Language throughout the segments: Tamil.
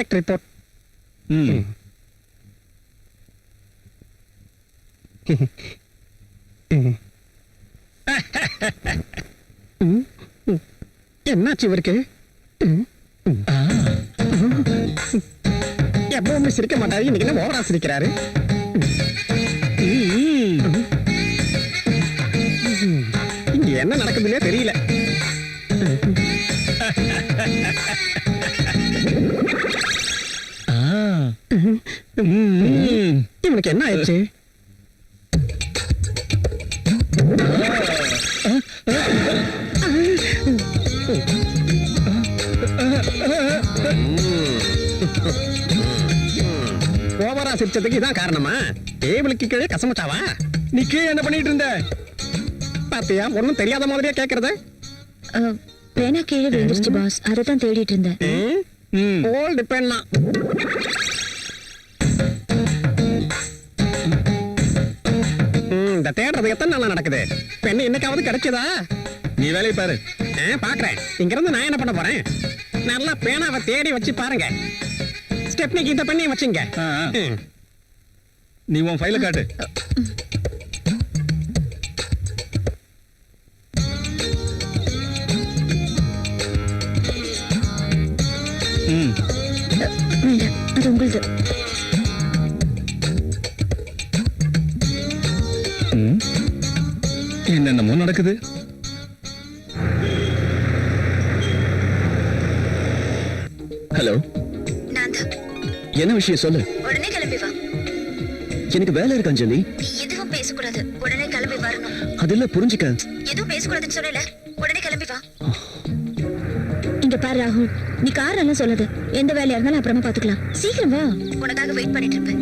ப்ராஜெக்ட் ரிப்போர்ட் ம் என்னாச்சு இவருக்கு. எப்பவுமே சிரிக்க மாட்டாரு இன்னைக்கு என்ன ஓவரா சிரிக்கிறாரு. இங்க என்ன நடக்குதுன்னே தெரியல. இவனுக்கு என்ன ஆயிடுச்சு? ஓவரா சிரிச்சதுக்கு இதான் காரணமா? டேபிளுக்கு கீழே கசமச்சாவா? நீ கீழே என்ன பண்ணிட்டு இருந்த? பாத்தியா ஒண்ணும் தெரியாத மாதிரியா கேக்குறது? பேனா கீழே விழுந்துருச்சு பாஸ். அதை தான் தேடிட்டு இருந்தேன். ம். ஓல்டு பெண்ணா இந்த தேடுறது எத்தனை நாளா நடக்குது? பெண்ணு என்னைக்காவது கிடைச்சதா? நீ வேலையை பாரு. பாக்குறேன். இங்க இருந்து நான் என்ன பண்ண போறேன்? நல்லா பேனாவை தேடி வச்சு பாருங்க. ஸ்டெப்னிக்கு இந்த பெண்ணையும் வச்சுங்க. நீ உன் ஃபைல காட்டு. உங்களுது. என்னென்னமோ நடக்குது. ஹலோ? என்ன விஷயம் சொல்லு. உடனே கிளம்பி வா. எனக்கு வேலை இருக்கு அஞ்சலி. எதுவும் பேசக்கூடாது. உடனே கிளம்பி வரணும். அதெல்லாம் புரிஞ்சுக்க. எதுவும் பேசக்கூடாதுன்னு சொல்லல. பாரு ராகுல் நீ கார் எல்லாம் சொல்லாது? எந்த வேலையா இருந்தாலும் அப்புறமா பாத்துக்கலாம். சீக்கிரம் வா. உனக்காக வெயிட் பண்ணிட்டு இருப்பேன்.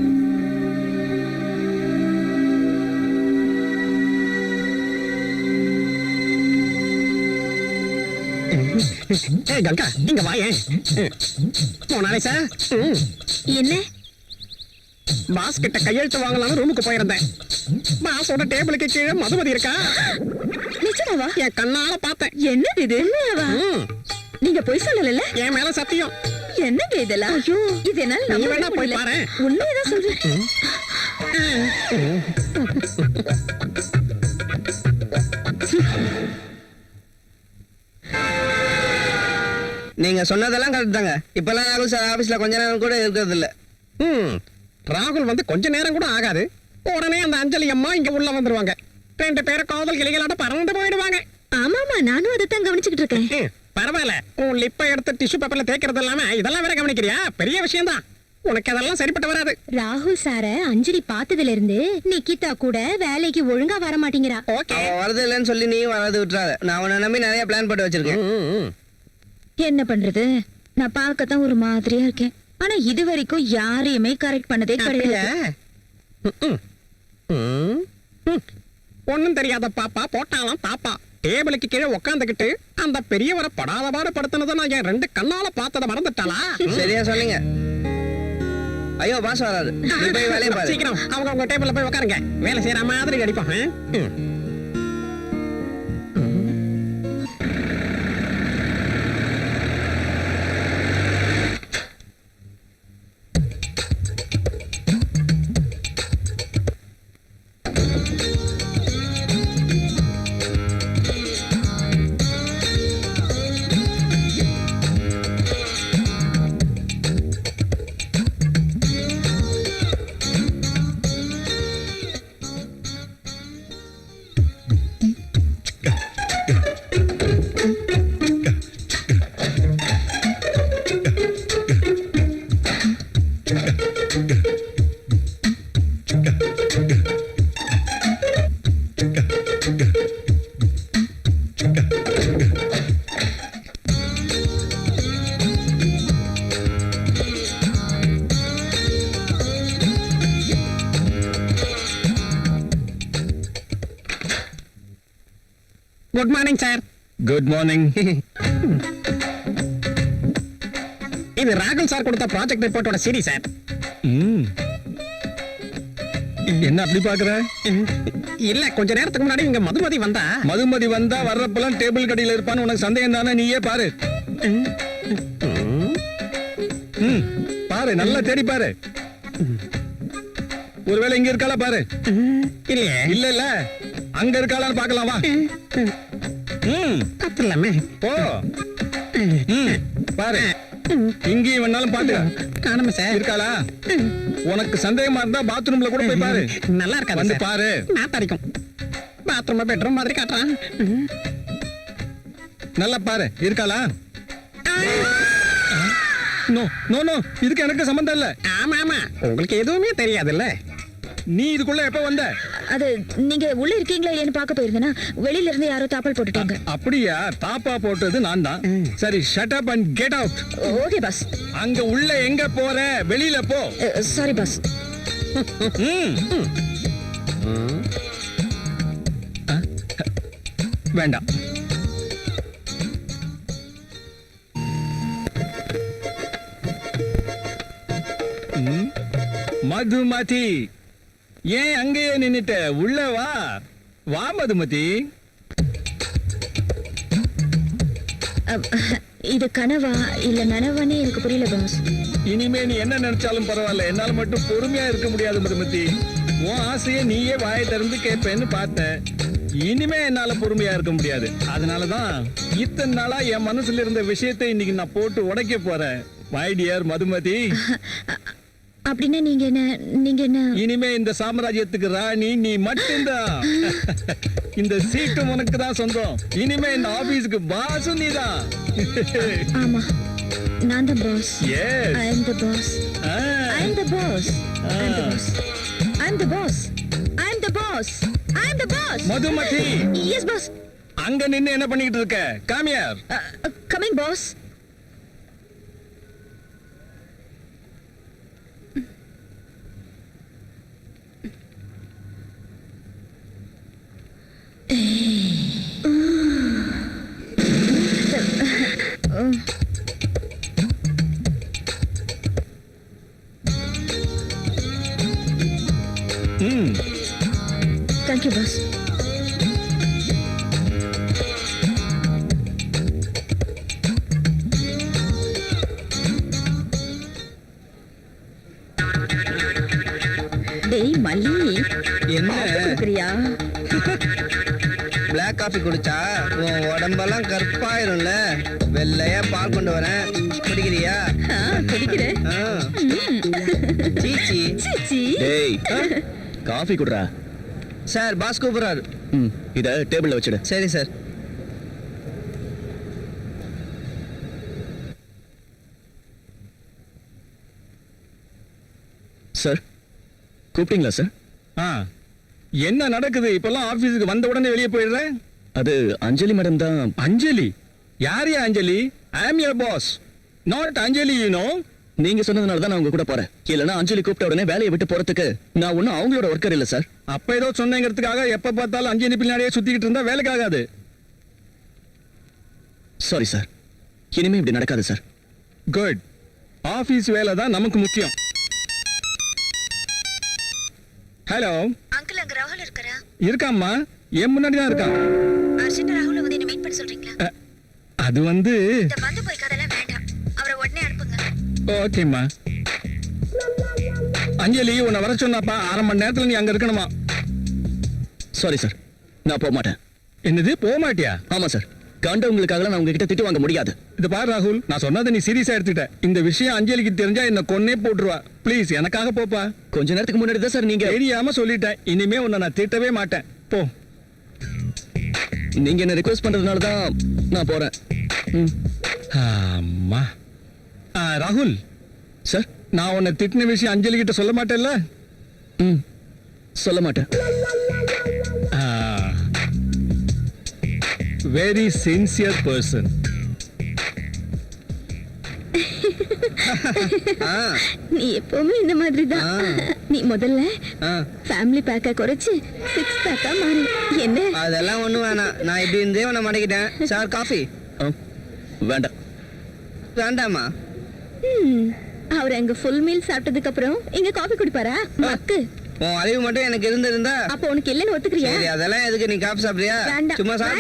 கங்கா இங்க வாயேன் போனாலே சார். என்ன? பாஸ் கிட்ட கையெழுத்து வாங்கலாம்னு ரூமுக்கு போயிருந்தேன். பாஸோட டேபிளுக்கு கீழே மதுமதி இருக்கா? நிஜமாவா? என் கண்ணால பார்த்தேன். என்னது இது? ம். நீங்க போய் சொல்லல என் மேல சத்தியம். என்னங்க இதெல்லாம்? ஐயோ இது என்னால நீ நம்பவே வேணா போய். பாரேன். உண்மையதான் சொல்றேன். நீங்க சொன்னதெல்லாம் கரெக்ட் தாங்க. இப்பெல்லாம் ராகுல் சார் ஆபீஸ்ல கொஞ்ச நேரம் கூட இருக்கிறது இல்ல ம். ராகுல் வந்து கொஞ்ச நேரம் கூட ஆகாது. உடனே அந்த அஞ்சலி அம்மா இங்க உள்ள வந்துருவாங்க. ரெண்டு பேரும் காதல் கிளிகளாட்ட பறந்து போயிடுவாங்க. ஆமாமா நானும் அதை தான் கவனிச்சுக்கிட்டு இருக்கேன். பரவாயில்ல. உன் லிப்பை எடுத்து டிஷ்யூ பேப்பர்ல தேய்க்கிறது இல்லாம இதெல்லாம் வேற கவனிக்கிறியா? பெரிய விஷயம் தான் உனக்கு அதெல்லாம் சரிப்பட்டு வராது. ராகுல் சார அஞ்சலி பார்த்ததுல இருந்து நிக்கிதா கூட வேலைக்கு ஒழுங்கா வர மாட்டேங்கிறா. ஓகே. வரது இல்லைன்னு சொல்லி நீ வரது விட்டுறாத. நான் அவனை நம்பி நிறைய பிளான் போட்டு வச்சிருக்கேன். என்ன பண்றது? நான் பார்க்கத்தான் ஒரு மாதிரியா இருக்கேன். ஆனா இது வரைக்கும் யாரையுமே கரெக்ட் பண்ணதே கிடையாது. ஒன்னும் தெரியாத பாப்பா போட்டாலாம் தாப்பா டேபிளுக்கு கீழே உக்காந்துக்கிட்டு அந்த பெரியவரை படாத பாடு படுத்தினதை நான் என் ரெண்டு கண்ணால பார்த்ததை மறந்துட்டாளா சரியா சொல்லுங்க ஐயோ பாஸ் வராது நீ போய் வேலையை பாரு. சீக்கிரம். அவங்க உங்க டேபிள்ல போய் உட்காருங்க வேலை செய்யற மாதிரி அடிப்பான் good morning sir good morning இது ராகுல் சார் கொடுத்த ப்ராஜெக்ட் ரிப்போர்ட்டோட சீரி சார் என்ன அப்படி பாக்குற இல்ல கொஞ்ச நேரத்துக்கு முன்னாடி இங்க மதுமதி வந்தா. மதுமதி வந்தா வர்றப்பெல்லாம் டேபிள் கடையில இருப்பான்னு உனக்கு சந்தேகம் தானே? நீயே பாரு. ம். பாரு நல்லா தேடி பாரு. ஒருவேளை இங்க இருக்காளா பாரு. இல்லையே. இல்ல இல்ல. அங்க இருக்காளான்னு பார்க்கலாம் வா. ம் தப்பு இல்லாமே போ. ம். பாரு. இங்கேயும் வேணாலும் பாத்து காணுமே சார். இருக்காளா? உனக்கு சந்தேகமா இருந்தா பாத்ரூம்ல கூட போய் பாரு. நல்லா இருக்காது வந்து பாரு. நாத்தடிக்கும் பாத்ரூம் பெட்ரூம் மாதிரி காட்டுறான். நல்லா பாரு. இருக்காளா? No no no. இதுக்கு எனக்கு சம்பந்தம் இல்ல. ஆமா ஆமா. உங்களுக்கு எதுவுமே தெரியாதுல்ல. நீ இதுக்குள்ள எப்ப வந்த? அது நீங்க உள்ள இருக்கீங்களா இல்லையான்னு பார்க்க போயிருந்தேன்னா வெளியில இருந்து யாரோ தாப்பல் போட்டுட்டாங்க. அப்படியா? தாப்பா போட்டது நான் தான். சரி shut up and get out okay boss அங்க உள்ள எங்க போற? வெளியில போ. Sorry boss? வேண்டாம். மதுமதி. ஏன் அங்கேயே நின்னுட்ட? உள்ள வா. வா மதுமதி. இது கனவா? இல்ல நனவானே எனக்கு புரியல பாஸ் இனிமே நீ என்ன நினைச்சாலும் பரவாயில்ல. என்னால மட்டும் பொறுமையா இருக்க முடியாது மதுமதி. உன் ஆசையை நீயே வாயை திறந்து கேட்பேன்னு பார்த்தேன். இனிமே என்னால பொறுமையா இருக்க முடியாது. அதனாலதான் இத்தனை நாளா என் மனசுல இருந்த விஷயத்தை இன்னைக்கு நான் போட்டு உடைக்க போறேன். My dear Madhumathi. அப்படின்னா நீங்க என்ன நீங்க என்ன? இனிமே இந்த சாம்ராஜ்யத்துக்கு ராணி நீ மட்டும்தான் இந்த சீட்டு உனக்கு தான் சொந்தம். இனிமே இந்த ஆபீஸ்க்கு பாசும் நீதான் ஆமா. நான் தான் boss Yes. I am the boss. I am the boss I am the boss I am the boss I am the boss I am the boss Madhumathi. Yes boss அங்க நின்னு என்ன பண்ணிட்டு இருக்க? காமியார் coming boss thank you boss டேய் மல்லி. என்ன? குடுக்குறியா? பிளாக் காஃபி குடிச்சா உன் உடம்பெல்லாம் கருப்பாயிரும்ல. வெள்ளையா பால் கொண்டு வரேன். குடிக்கிறியா? குடிக்கிறேன். சீச்சி. சீச்சி. டேய். காஃபி குடுறா. சார் பாஸ் கூப்பிடுறாரு. ம். இத டேபிள்ல வச்சிடு. சரி சார். சார் கூப்பிட்டீங்களா சார்? ஆ. என்ன நடக்குது? இப்பெல்லாம் ஆபீஸுக்கு வந்த உடனே வெளியே போயிடுற அது அஞ்சலி மேடம் தான். அஞ்சலி? யார் யா Anjali? I am your boss not Anjali you know நீங்க சொன்னதுனால தான் நான் உங்க கூட போறேன். இல்லனா அஞ்சலி கூப்பிட்ட உடனே வேலையை விட்டு போறதுக்கு நான் ஒன்னும் அவங்களோட ஒர்க்கர் இல்ல சார் அப்ப ஏதோ சொன்னங்கிறதுக்காக எப்ப பார்த்தாலும் அஞ்சலி பின்னாடியே சுத்திக்கிட்டு இருந்தா வேலைக்கு ஆகாது. சாரி சார் இனிமே இப்படி நடக்காது சார் குட் ஆபீஸ் வேலை தான் நமக்கு முக்கியம். ஹலோ அங்கிள் அங்க ராகுல் இருக்கறா இருக்காம்மா. என் முன்னாடி தான் இருக்கான். அர்ஜென்ட் ராகுல வந்து என்ன மீட் பண்ண சொல்றீங்களா? அது வந்து ஓகேம்மா அஞ்சலி உன்னை வர சொன்னாப்பா அரை மணி நேரத்துல நீ அங்க இருக்கணுமா? சாரி சார் நான் போக மாட்டேன். என்னது போக மாட்டியா? ஆமா சார் கண்டவங்களுக்காக நான் உங்ககிட்ட திட்டு வாங்க முடியாது. இது பாரு ராகுல் நான் சொன்னதை நீ சீரியஸா எடுத்துட்ட இந்த விஷயம் அஞ்சலிக்கு தெரிஞ்சா என்ன கொன்னே போட்டுருவா. ப்ளீஸ் எனக்காக போப்பா. கொஞ்ச நேரத்துக்கு முன்னாடி தான் சார் நீங்க தெரியாம சொல்லிட்டேன். இனிமே உன்னை நான் திட்டவே மாட்டேன். போ. நீங்க என்ன ரிக்வெஸ்ட் பண்றதுனால தான் நான் போறேன். ம். ஆமா. ராகுல். சார் நான் உன்னை திட்டின விஷயம் அஞ்சலி கிட்ட சொல்ல மாட்டேன்ல? ம். சொல்ல மாட்டேன். வெரி சின்சியர் பர்சன் ஆ. நீ எப்பவுமே இந்த மாதிரி தான். நீ முதல்ல ஆ. ஃபேமிலி பேக்கா குறைச்சு சிக்ஸ் பேக்கா மாறி. என்ன? அதெல்லாம் ஒண்ணும் வேணாம். நான் இப்படி இருந்தே உன்னை மடக்கிட்டேன். சார் காஃபி வேண்டாம். வேண்டாமா? அவர் அங்க ஃபுல் மீல் சாப்பிட்டதுக்கு அப்புறம் இங்க காபி குடிப்பாரா? மக்கு. உன் அறிவு மட்டும் எனக்கு இருந்திருந்தா அப்போ உனக்கு இல்லைன்னு ஒத்துக்கிறியா? சரி அதெல்லாம் எதுக்கு நீ காஃபி சாப்பிடுறியா. சும்மா சாப்பிடு.